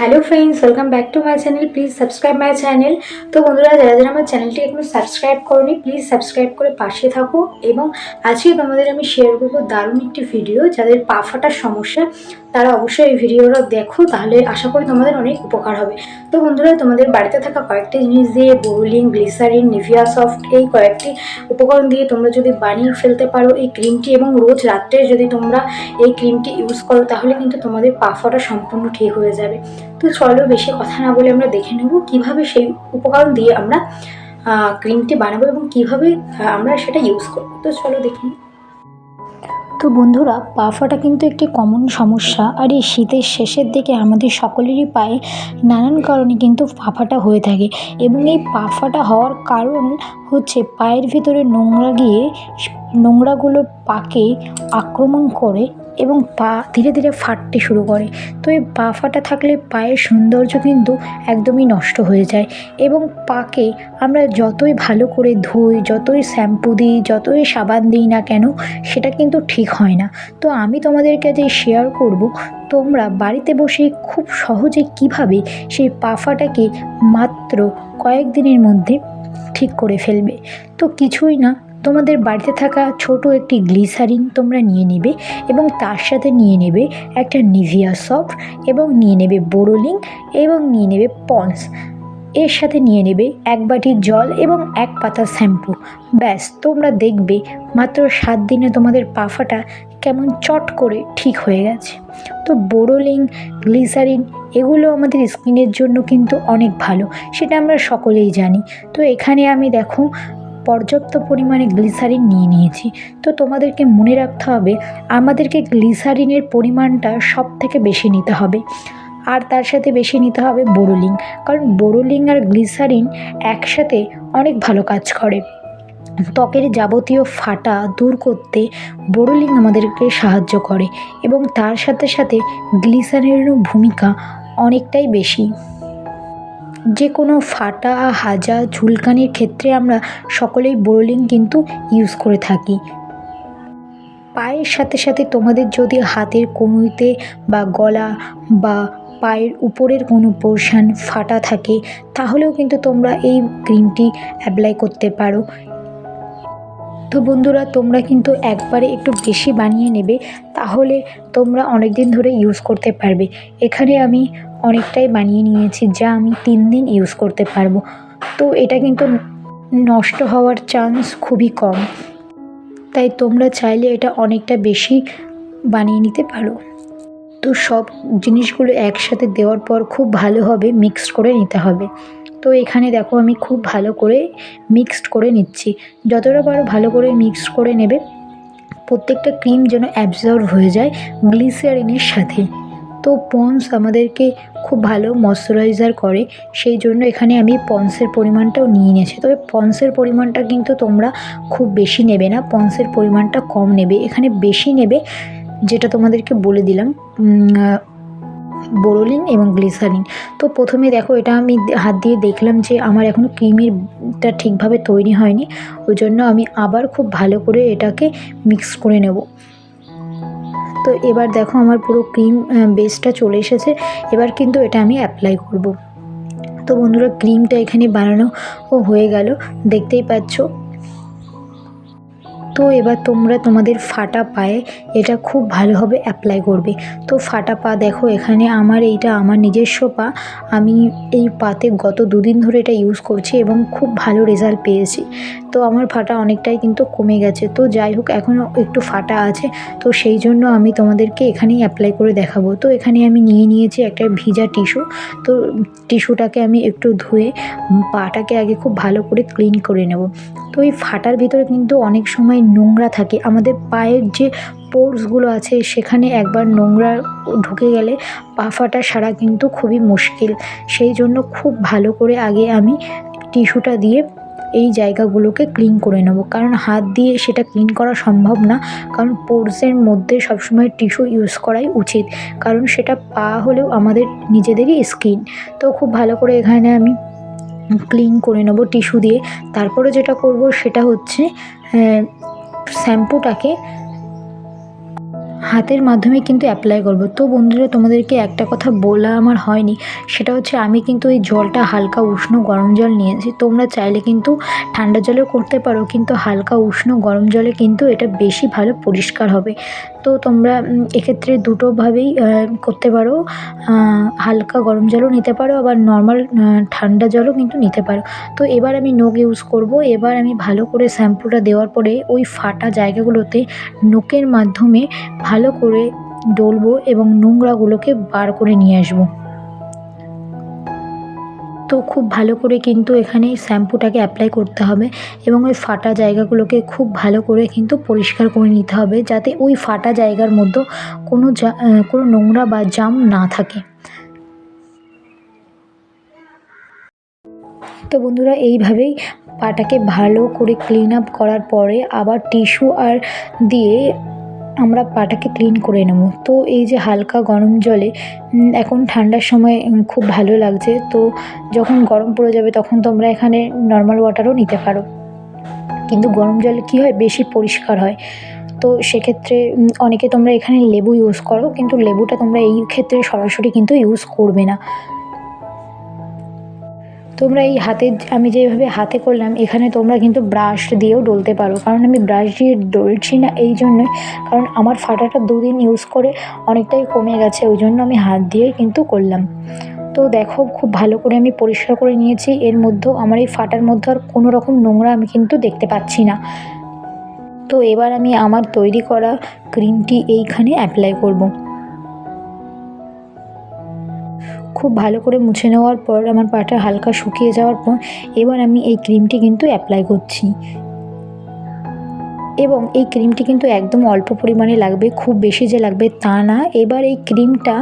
Hello friends welcome back to my channel please subscribe my channel তো বন্ধুরা, যারা যারা আমার চ্যানেলটি এখনও সাবস্ক্রাইব করনি প্লিজ সাবস্ক্রাইব করে পাশে থাকো এবং আজকে তোমাদের আমি শেয়ার করব দারুণ একটি ভিডিও যাদের পা ফাটার সমস্যা। তারা অবশ্যই এই ভিডিওটা দেখো, তাহলে আশা করি তোমাদের অনেক উপকার হবে। তো বন্ধুরা, তোমাদের বাড়িতে থাকা কয়েকটি জিনিস দিয়ে বোরলিং গ্লিসারিন নিভিয়া সফট এই কয়েকটি উপকরণ দিয়ে তোমরা যদি বানিয়ে ফেলতে পারো এই ক্রিমটি এবং রোজ রাত্রে যদি তোমরা এই ক্রিমটি ইউজ করো, তাহলে কিন্তু তোমাদের পা ফাটা সম্পূর্ণ ঠিক হয়ে যাবে। তো চলো বেশি কথা না বলে আমরা দেখে নেব কীভাবে সেই উপকরণ দিয়ে আমরা ক্রিমটি বানাবো এবং কীভাবে আমরা সেটা ইউজ করব। তো চলো দেখে নিই তো বন্ধুরা পা ফাটা কিন্তু একটি কমন সমস্যা আর এই শীতের শেষের দিকে আমাদের সকলেরই পায়ে নানান কারণে কিন্তু পা ফাটা হয়ে থাকে এবং এই পা ফাটা হওয়ার কারণ হচ্ছে পায়ের ভিতরে নোংরা গিয়ে নোংরাগুলো পাকে আক্রমণ করে এবং পা ধীরে ধীরে ফাটতে শুরু করে। তো এই পা ফাটা থাকলে পায়ের সৌন্দর্য কিন্তু একদমই নষ্ট হয়ে যায় এবং পাকে আমরা যতই ভালো করে ধুই, যতই শ্যাম্পু দিই, যতই সাবান দিই না কেন, সেটা কিন্তু ঠিক হয় না। তো আমি তোমাদেরকে যে শেয়ার করব, তোমরা বাড়িতে বসে খুব সহজে কীভাবে সেই পা ফাটাকে মাত্র কয়েকদিনের মধ্যে ঠিক করে ফেলবে। তো কিছুই না তোমাদের বাড়িতে থাকা ছোট একটি গ্লিসারিন তোমরা নিয়ে নেবে এবং তার সাথে নিয়ে নেবে একটা নিভিয়া সফট এবং নিয়ে নেবে বোরোলিং এবং নিয়ে নেবে পন্স। এর সাথে নিয়ে নেবে এক বাটি জল এবং এক পাতা শ্যাম্পু। ব্যাস, তোমরা দেখবে মাত্র সাত দিনে তোমাদের পাফাটা কেমন চট করে ঠিক হয়ে গেছে। তো বোরোলিং গ্লিসারিন এগুলো আমাদের স্কিনের জন্য কিন্তু অনেক ভালো, সেটা আমরা সকলেই জানি। তো এখানে আমি দেখো পর্যাপ্ত পরিমাণে গ্লিসারিন নিয়ে নিয়েছি। তো তোমাদেরকে মনে রাখতে হবে, আমাদেরকে গ্লিসারিনের পরিমাণটা সব থেকে বেশি নিতে হবে। আর তার সাথে বেশি নিতে হবে বোরোলিং কারণ বোরোলিং আর গ্লিসারিন একসাথে অনেক ভালো কাজ করে। ত্বকের যাবতীয় ফাটা দূর করতে বোরোলিং আমাদেরকে সাহায্য করে এবং তার সাথে সাথে গ্লিসারিনেরও ভূমিকা অনেকটাই বেশি। যে কোনো ফাটা, হাজা, ঝুলকানির ক্ষেত্রে আমরা সকলেই বোরোলিং কিন্তু ইউজ করে থাকি। পায়ের সাথে সাথে তোমাদের যদি হাতের কনুইতে বা গলা বা পায়ের উপরের কোনো পোর্শন ফাটা থাকে, তাহলেও কিন্তু তোমরা এই ক্রিমটি অ্যাপ্লাই করতে পারো। তো বন্ধুরা, তোমরা কিন্তু একবারে একটু বেশি বানিয়ে নেবে, তাহলে তোমরা অনেক দিন ধরে ইউজ করতে পারবে। এখানে আমি অনেকটাই বানিয়ে নিয়েছি, যা আমি তিন দিন ইউজ করতে পারব। তো এটা কিন্তু নষ্ট হওয়ার চান্স খুবই কম। তাই তোমরা চাইলে এটা অনেকটা বেশি বানিয়ে নিতে পারো। তো সব জিনিসগুলো একসাথে দেওয়ার পর খুব ভালোভাবে মিক্সড করে নিতে হবে। তো এখানে দেখো আমি খুব ভালো করে মিক্সড করে নিচ্ছি। যতটা পারো ভালো করে মিক্সড করে নেবে। প্রত্যেকটা ক্রিম যেন অ্যাবজর্ব হয়ে যায় গ্লিসারিনের সাথে। তো পন্স আমাদেরকে খুব ভালো ময়শ্চারাইজার করে, সেই জন্য এখানে আমি পন্সের পরিমাণটাও নিয়ে নিয়েছি। তবে পন্সের পরিমাণটা কিন্তু তোমরা খুব বেশি নেবে না, পন্সের পরিমাণটা কম নেবে। এখানে বেশি নেবে যেটা তোমাদেরকে বলে দিলাম বোরোলিন এবং গ্লিসারিন। তো প্রথমে দেখো, এটা আমি হাত দিয়ে দেখলাম যে আমার এখনও ক্রিমিরটা ঠিকভাবে তৈরি হয়নি, ওই জন্য আমি আবার খুব ভালো করে এটাকে মিক্স করে নেব। তো এবার দেখো আমার পুরো ক্রিম বেসটা চলে এসেছে। এবার কিন্তু এটা আমি অ্যাপ্লাই করব। তো বন্ধুরা ক্রিমটা এখানে বানানো হয়ে গেল। দেখতেই পাচ্ছ তো এবার তোমরা তোমাদের ফাটা পায়ে এটা খুব ভালোভাবে অ্যাপ্লাই করবে। তো ফাটা পা দেখো এখানে আমার এইটা আমার নিজস্ব পা। আমি এই পাতে গত দুদিন ধরে এটা ইউজ করছি এবং খুব ভালো রেজাল্ট পেয়েছি। তো আমার ফাটা অনেকটাই কিন্তু কমে গেছে। তো যাই হোক, এখনও একটু ফাটা আছে। তো সেই জন্য আমি তোমাদেরকে এখানেই অ্যাপ্লাই করে দেখাবো। তো এখানে আমি নিয়ে নিয়েছি একটা ভিজা টিস্যু। তো টিস্যুটাকে আমি একটু ধুয়ে পাটাকে আগে খুব ভালো করে ক্লিন করে নেব। তো এই ফাটার ভিতরে কিন্তু অনেক সময় নোংরা থাকে। আমাদের পায়ের যে পোর্সগুলো আছে, সেখানে একবার নোংরা ঢুকে গেলে পা ফাটা সারা কিন্তু খুবই মুশকিল। সেই জন্য খুব ভালো করে আগে আমি টিস্যুটা দিয়ে এই জায়গাগুলোকে ক্লিন করে নেব। কারণ হাত দিয়ে সেটা ক্লিন করা সম্ভব না, কারণ পোর্সের মধ্যে সবসময় টিস্যু ইউজ করাই উচিত। কারণ সেটা পা হলেও আমাদের নিজেদেরই স্কিন। তো খুব ভালো করে এখানে আমি ক্লিন করে নেব টিস্যু দিয়ে। তারপরে যেটা করব সেটা হচ্ছে শ্যাম্পুটাকে হাতের মাধ্যমে কিন্তু অ্যাপ্লাই করব। তো বন্ধুরা, তোমাদেরকে একটা কথা বলা আমার হয়নি, সেটা হচ্ছে আমি কিন্তু এই জলটা হালকা উষ্ণ গরম জল নিয়েছি। তোমরা চাইলে কিন্তু ঠান্ডা জলেও করতে পারো, কিন্তু হালকা উষ্ণ গরম জলে কিন্তু এটা বেশি ভালো পরিষ্কার হবে। তো তোমরা এক্ষেত্রে দুটোভাবেই করতে পারো। হালকা গরম জলও নিতে পারো, আবার নর্মাল ঠান্ডা জলও কিন্তু নিতে পারো। তো এবার আমি নোক ইউজ করব। এবার আমি ভালো করে শ্যাম্পুটা দেওয়ার পরে ওই ফাটা জায়গাগুলোতে নোকের মাধ্যমে ভালো করে ডলবো এবং নোংরাগুলোকে বার করে নিয়ে আসব। তো খুব ভালো করে কিন্তু এখানে শ্যাম্পুটাকে অ্যাপ্লাই করতে হবে এবং ওই ফাটা জায়গাগুলোকে খুব ভালো করে কিন্তু পরিষ্কার করে নিতে হবে যাতে ওই ফাটা জায়গার মধ্যে কোনো কোনো নোংরা বা জাম না থাকে। তো বন্ধুরা, এইভাবেই পাটাকে ভালো করে ক্লিন আপ করার পরে আবার টিস্যু আর দিয়ে আমরা পাটাকে ক্লিন করে নেব। তো এই যে হালকা গরম জলে এখন ঠান্ডার সময় খুব ভালো লাগছে। তো যখন গরম পড়ে যাবে, তখন তোমরা এখানে নর্মাল ওয়াটারও নিতে পারো। কিন্তু গরম জলে কী হয়? বেশি পরিষ্কার হয়। তো সেক্ষেত্রে অনেকে তোমরা এখানে লেবু ইউজ করো, কিন্তু লেবুটা তোমরা এই ক্ষেত্রে সরাসরি কিন্তু ইউজ করবে না। তোমরা এই হাতে, আমি যেভাবে হাতে করলাম, এখানে তোমরা কিন্তু ব্রাশ দিয়েও ডলতে পারো। কারণ আমি ব্রাশ দিয়ে ডলছি না এই জন্যই। কারণ আমার ফাটাটা দুদিন ইউজ করে অনেকটাই কমে গেছে, ওই জন্য আমি হাত দিয়ে কিন্তু করলাম। তো দেখো, খুব ভালো করে আমি পরিষ্কার করে নিয়েছি। এর মধ্যেও আমার এই ফাটার মধ্যে আর কোনো রকম নোংরা আমি কিন্তু দেখতে পাচ্ছি না। তো এবার আমি আমার তৈরি করা ক্রিমটি এইখানে অ্যাপ্লাই করব। খুব ভালো করে মুছে নেওয়ার পর, আমার পাটা হালকা শুকিয়ে যাওয়ার পর, এবার আমি এই ক্রিমটি কিন্তু অ্যাপ্লাই করছি। এবং এই ক্রিমটি কিন্তু একদম অল্প পরিমাণে লাগবে, খুব বেশি যে লাগবে তা না। এবার এই ক্রিমটা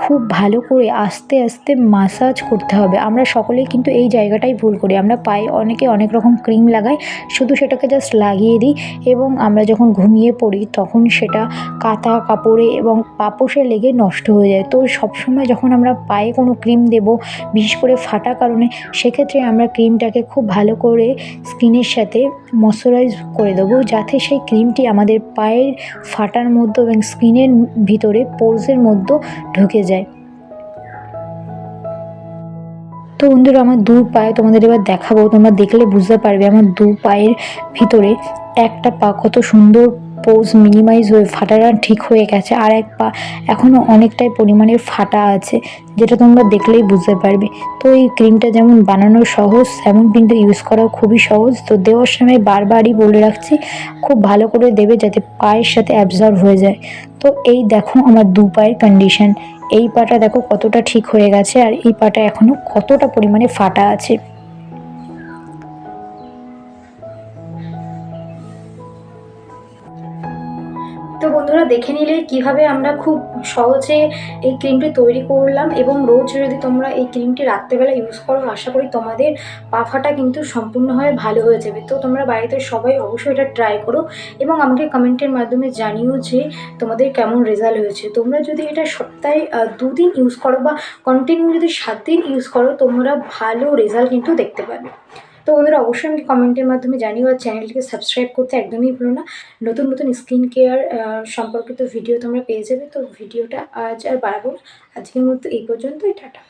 খুব ভালো করে আস্তে আস্তে মাসাজ করতে হবে। আমরা সকলেই কিন্তু এই জায়গাটাই ভুল করি। আমরা পায়ে অনেকে অনেক রকম ক্রিম লাগাই, শুধু সেটাকে জাস্ট লাগিয়ে দিই এবং আমরা যখন ঘুমিয়ে পড়ি তখন সেটা কাঁথা, কাপড়ে এবং পাপোশে লেগে নষ্ট হয়ে যায়। তো সবসময় যখন আমরা পায়ে কোনো ক্রিম দেব, বিশেষ করে ফাটা কারণে, সেক্ষেত্রে আমরা ক্রিমটাকে খুব ভালো করে স্কিনের সাথে ময়শ্চারাইজ করে দেবো যাতে সেই ক্রিমটি আমাদের পায়ের ফাটার মধ্যে এবং স্কিনের ভিতরে পোর্সের মধ্যে ঢুকে যায়। তো বন্ধুরা, আমার দু পায়ে তোমাদের এবার দেখাবো। তোমরা দেখলে বুঝতে পারবে আমার দু পায়ের ভিতরে একটা পা কত সুন্দর পোজ মিনিমাইজ হয়ে, ফাটাটা ঠিক হয়ে গেছে। আর এক পা এখনও অনেকটাই পরিমাণে ফাটা আছে, যেটা তোমরা দেখলেই বুঝতে পারবে। তো এই ক্রিমটা যেমন বানানো সহজ, তেমন কিন্তু ইউজ করাও খুবই সহজ। তো দেওয়ার সময় বারবারই বলে রাখছি, খুব ভালো করে দেবে যাতে পায়ের সাথে অ্যাবজর্ব হয়ে যায়। তো এই দেখো আমার দু পায়ের কন্ডিশন এই পাটা দেখো কতটা ঠিক হয়ে গেছে আর এই পাটা এখনও কতটা পরিমাণে ফাটা আছে। তো বন্ধুরা দেখে নিলে কীভাবে আমরা খুব সহজে এই ক্রিমটি তৈরি করলাম এবং রোজ যদি তোমরা এই ক্রিমটি রাত্রেবেলা ইউজ করো, আশা করি তোমাদের পাফাটা কিন্তু সম্পূর্ণভাবে ভালো হয়ে যাবে। তো তোমরা বাড়িতে সবাই অবশ্যই এটা ট্রাই করো এবং আমাকে কমেন্টের মাধ্যমে জানিও যে তোমাদের কেমন রেজাল্ট হয়েছে। তোমরা যদি এটা সপ্তাহে দুদিন ইউজ করো বা কন্টিনিউ যদি সাত দিন ইউজ করো, তোমরা ভালো রেজাল্ট কিন্তু দেখতে পাবে। তো বন্ধুরা অবশ্যই আমি কমেন্টের মাধ্যমে জানিও আর চ্যানেলটিকে সাবস্ক্রাইব করতে একদমই ভুলো না। নতুন নতুন স্কিন কেয়ার সম্পর্কিত ভিডিও তোমরা পেয়ে যাবে। তো ভিডিওটা আজ আর বাড়াবো আজকের মতো এই পর্যন্তই, টাটা।